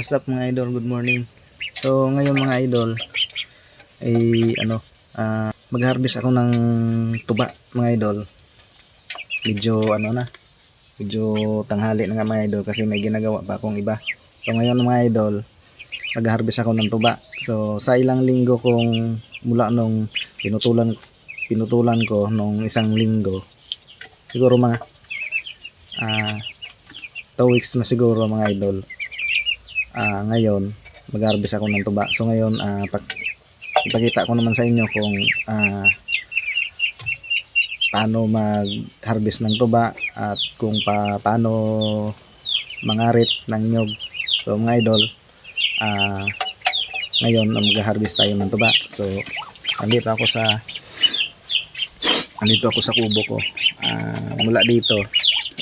What's up mga idol? Good morning. So ngayon mga idol ay ano ah, mag-harvest ako ng tuba mga idol. Medyo ano na medyo tanghali na nga mga idol kasi may ginagawa pa akong iba. So ngayon mga idol mag-harvest ako ng tuba. So sa ilang linggo kong mula nung pinutulan pinutulan ko nung isang linggo siguro mga ah 2 weeks na siguro mga idol ah ngayon mag-harvest ako ng tuba. So ngayon ah pag ipakita ko naman sa inyo kung ah paano mag-harvest ng tuba at kung pa paano mangarit ng nyog. So mga idol, ah ngayon mag-harvest tayo ng tuba. So andito ako sa andito ako sa kubo ko. Ah mula dito,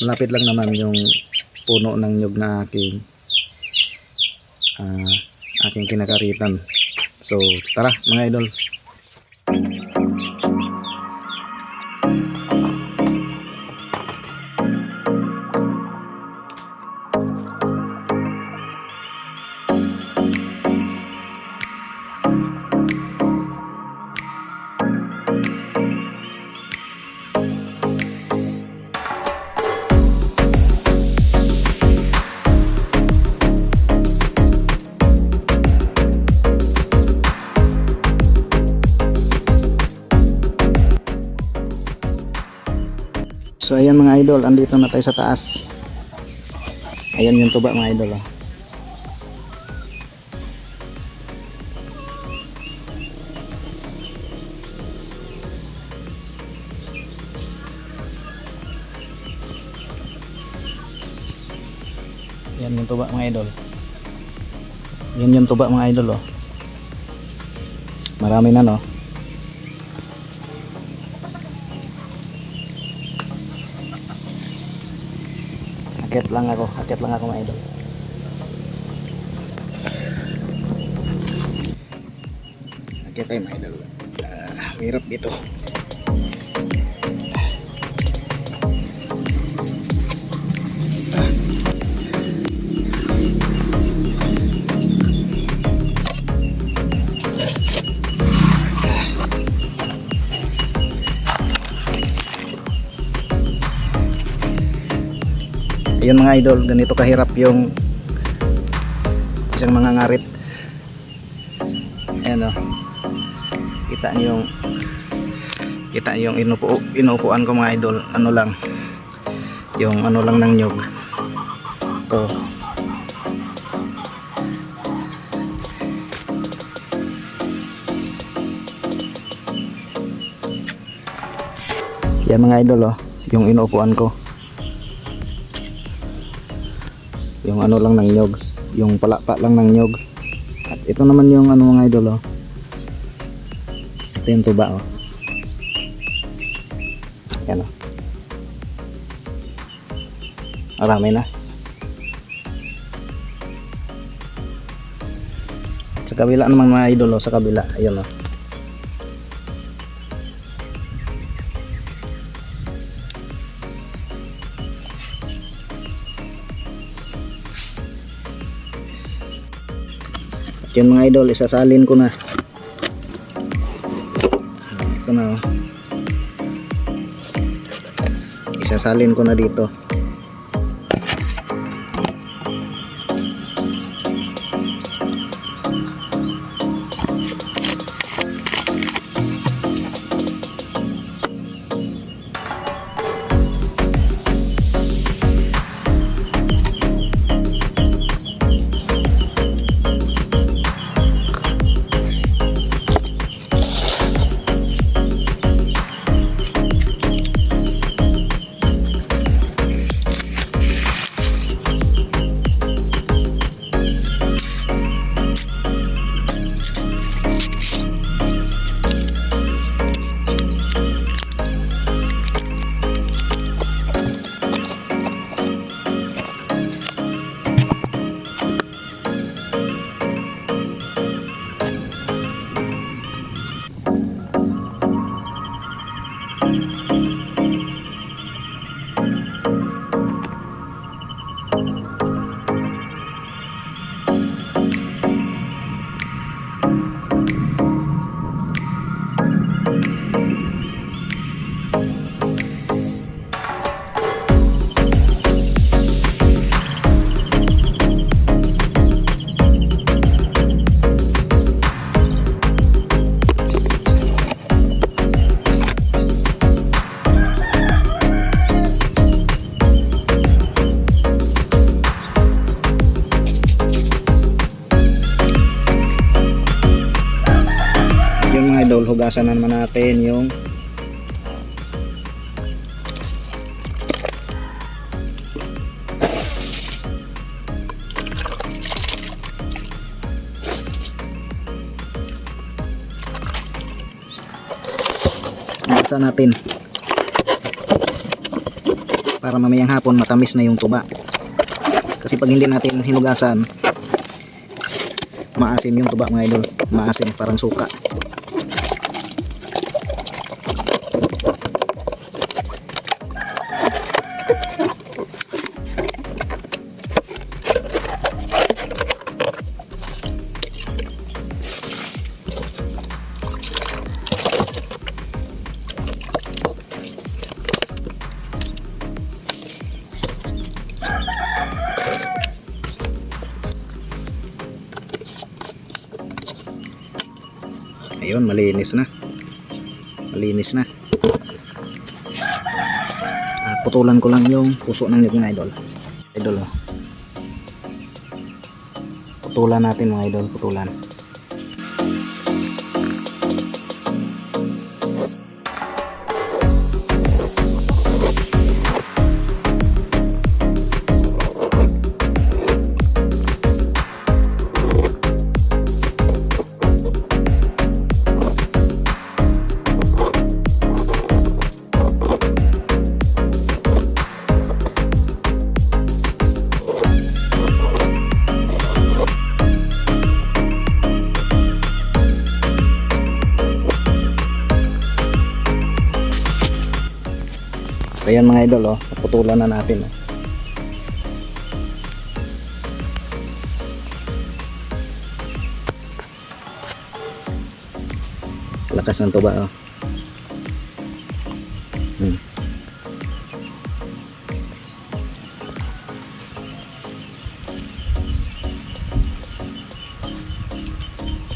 malapit lang naman yung puno ng nyog na aking ah, aking kinakaritan. So, tara mga idol. Ayan mga idol, andito na tayo sa taas. Ayan yung tuba mga idol. Oh. Yan yung tuba mga idol. Yan yung tuba mga idol oh. Marami na no. Akit lang ako, akit lang ako mga idol. Akit tayo mga idol. Ah, hirap dito. Ayun mga idol, ganito kahirap yung isang mga ngarit. Ayan o. Kita niyo yung kita niyo yung inupo, inuupuan ko mga idol. Ano lang. Yung ano lang ng nyog. To. Yan mga idol oh, yung inuupuan ko. Yung ano lang ng nyog yung palapa lang ng nyog at ito naman yung ano mga idol oh. ito yung tuba oh. yan oh. marami na sa kabila naman mga idol oh, sa kabila ayun oh. Yun mga idol, isasalin ko na. Ito na oh. Isasalin ko na dito. Hugasan na naman natin yung Hugasan natin. Para mamayang hapon matamis na yung tuba. Kasi pag hindi natin hinugasan maasim yung tuba mga idol. Maasim parang suka ayun malinis na. Malinis na. Ah, putulan ko lang yung puso ng nyug mga idol. Idol oh. putulan natin mga idol putulan ayan mga idol oh putulan na natin oh. lakas ng tuba oh hmm.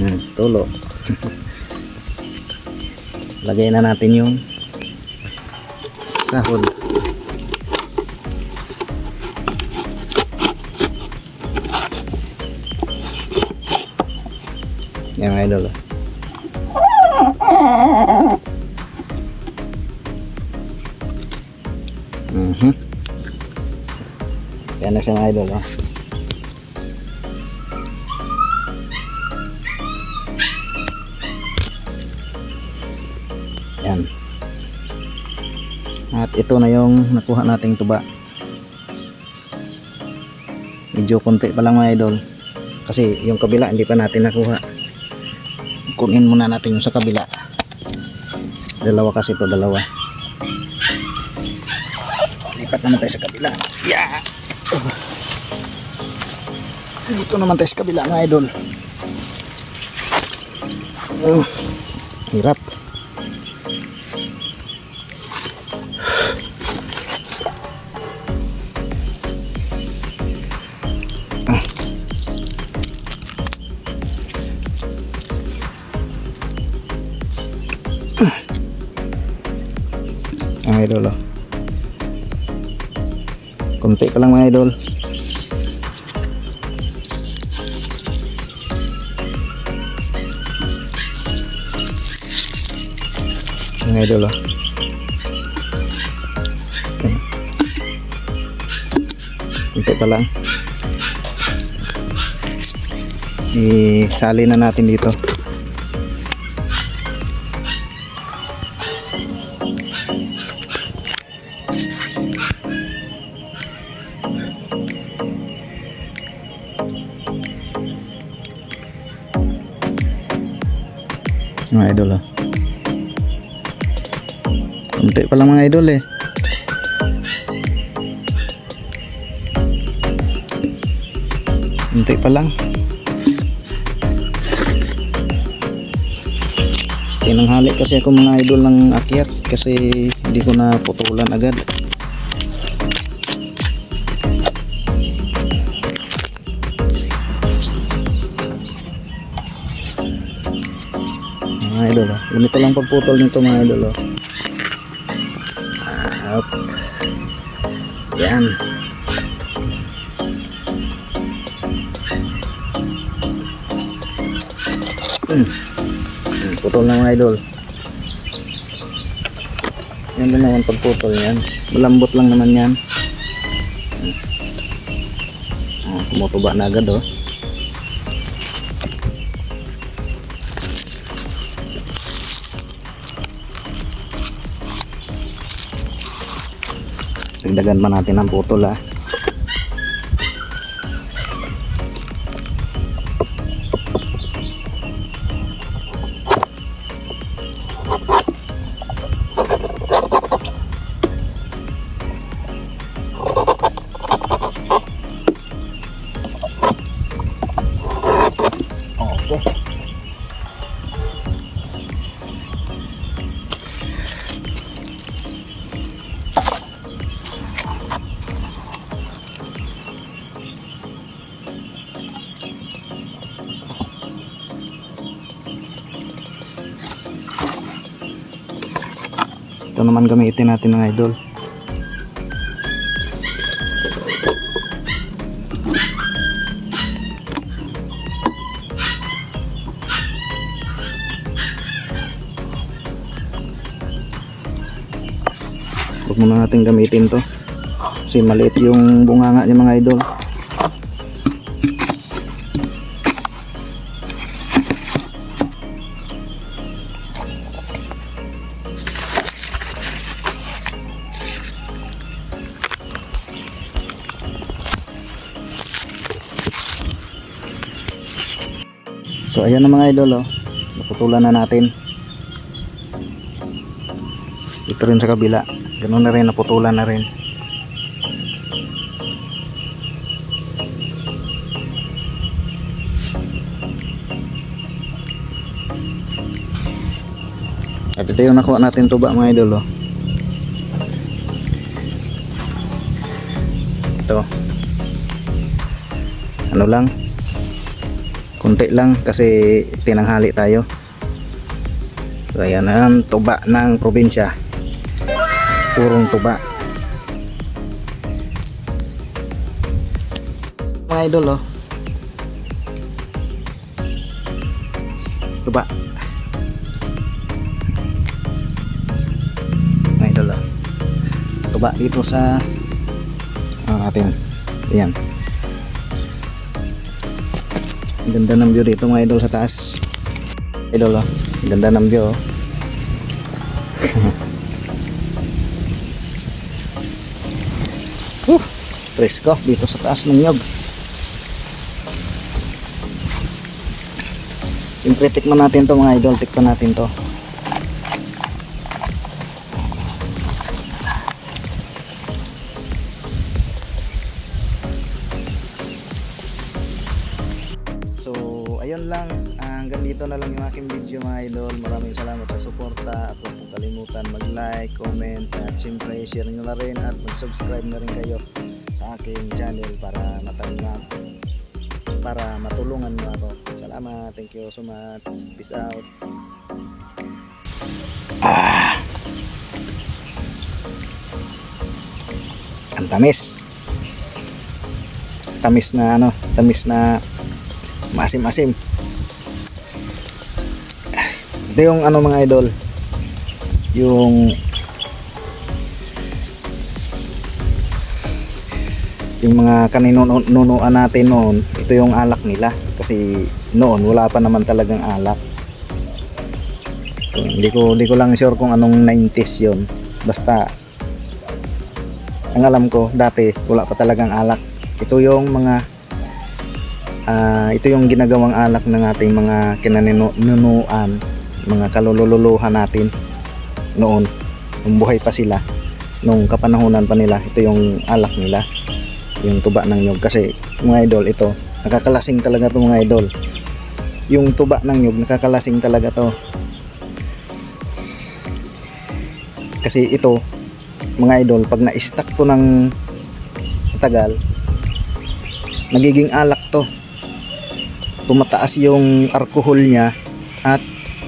Hmm, tulo. Lagay na natin yung sahod. Yan idol. Mhm. Yan na siya mga idol. Oh. Yan. At ito na yung nakuha nating tuba. Medyo konti pa lang mga idol. Kasi yung kabila hindi pa natin nakuha. Kunin muna natin yung sa kabila. Dalawa kasi to dalawa. Lipat naman tayo sa kabila. Yeah! Dito naman tayo sa kabila mga idol. Uh, hirap. mga pa lang mga idol. Mga idol oh. Konti pa lang. Isali na natin dito mga idol oh. Kunti pa lang mga idol eh. Kunti pa lang. Tinanghali kasi ako mga idol ng akyat kasi hindi ko na putulan agad. Mga idol oh. ganito lang pagputol nito mga idol oh. Ah, up. yan Mm. Putol na mga idol. Yan din naman pagputol yan. Malambot lang naman yan. Oh, tumutuba na agad oh. Dagdagan pa natin ang putol ah. Ito naman gamitin natin ng idol. Huwag muna natin gamitin to. Kasi maliit yung bunganga niya mga idol. Ayan na mga idol oh. Naputulan na natin. Ito rin sa kabila. Ganun na rin, naputulan na rin. At ito yung nakuha natin tuba mga idol oh. Ito. Ano lang? Kunti lang kasi tinanghali tayo. So ayan ang tuba ng probinsya. Purong tuba. Mga idol oh. Tuba. Mga idol oh. Tuba dito sa ang ating ayan. Ang ganda ng view dito mga idol sa taas. Idol oh. Ang ganda ng view oh. Whew, presko dito sa taas ng nyog. Siyempre tikman natin to mga idol, tikman natin to. Nyo na rin at mag-subscribe na rin kayo sa aking channel para matanggap para matulungan mo ako. Salamat. Thank you so much. Peace out. Ah. Ang tamis. Tamis na ano, tamis na masim-masim. Ito yung ano mga idol. Yung yung mga kaninunuan natin noon, ito yung alak nila kasi noon wala pa naman talagang alak. So, hindi ko hindi ko lang sure kung anong 90s 'yon. Basta ang alam ko dati wala pa talagang alak. Ito yung mga ah, ito yung ginagawang alak ng ating mga kinaninunuan, mga kalululuhan natin noon. Nung buhay pa sila, nung kapanahunan pa nila, ito yung alak nila yung tuba ng nyog kasi mga idol ito nakakalasing talaga to mga idol. Yung tuba ng nyog nakakalasing talaga to. Kasi ito mga idol pag na-stack to ng matagal nagiging alak to. Tumataas yung alcohol niya at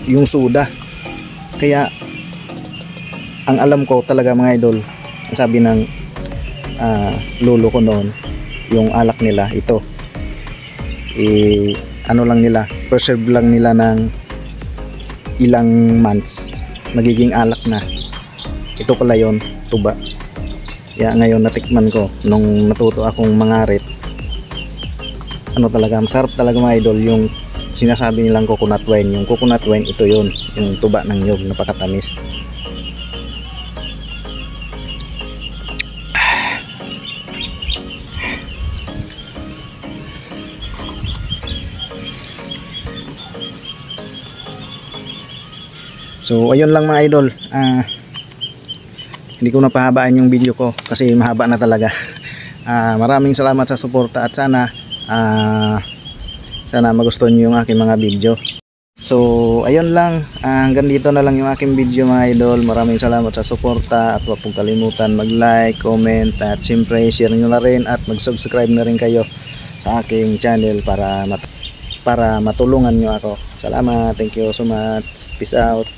yung soda. Kaya ang alam ko talaga mga idol ang sabi ng ah, lolo ko noon yung alak nila ito. I ano lang nila preserve lang nila ng ilang months. Magiging alak na. Ito pala yon tuba. Kaya ngayon natikman ko nung natuto akong mangarit ano talaga masarap talaga mga idol yung sinasabi nilang coconut wine. Yung coconut wine ito yon yung tuba ng nyog napakatamis So ayun lang mga idol. Ah hindi ko napahabaan yung video ko kasi mahaba na talaga. Ah maraming salamat sa suporta at sana ah sana magustuhan niyo yung aking mga video. So ayun lang, Ah, hanggang dito na lang yung aking video mga idol. Maraming salamat sa suporta at huwag pong kalimutan mag-like, comment at siyempre share nyo na rin at mag-subscribe na rin kayo sa aking channel para mat para matulungan nyo ako. Salamat. Thank you so much. Peace out.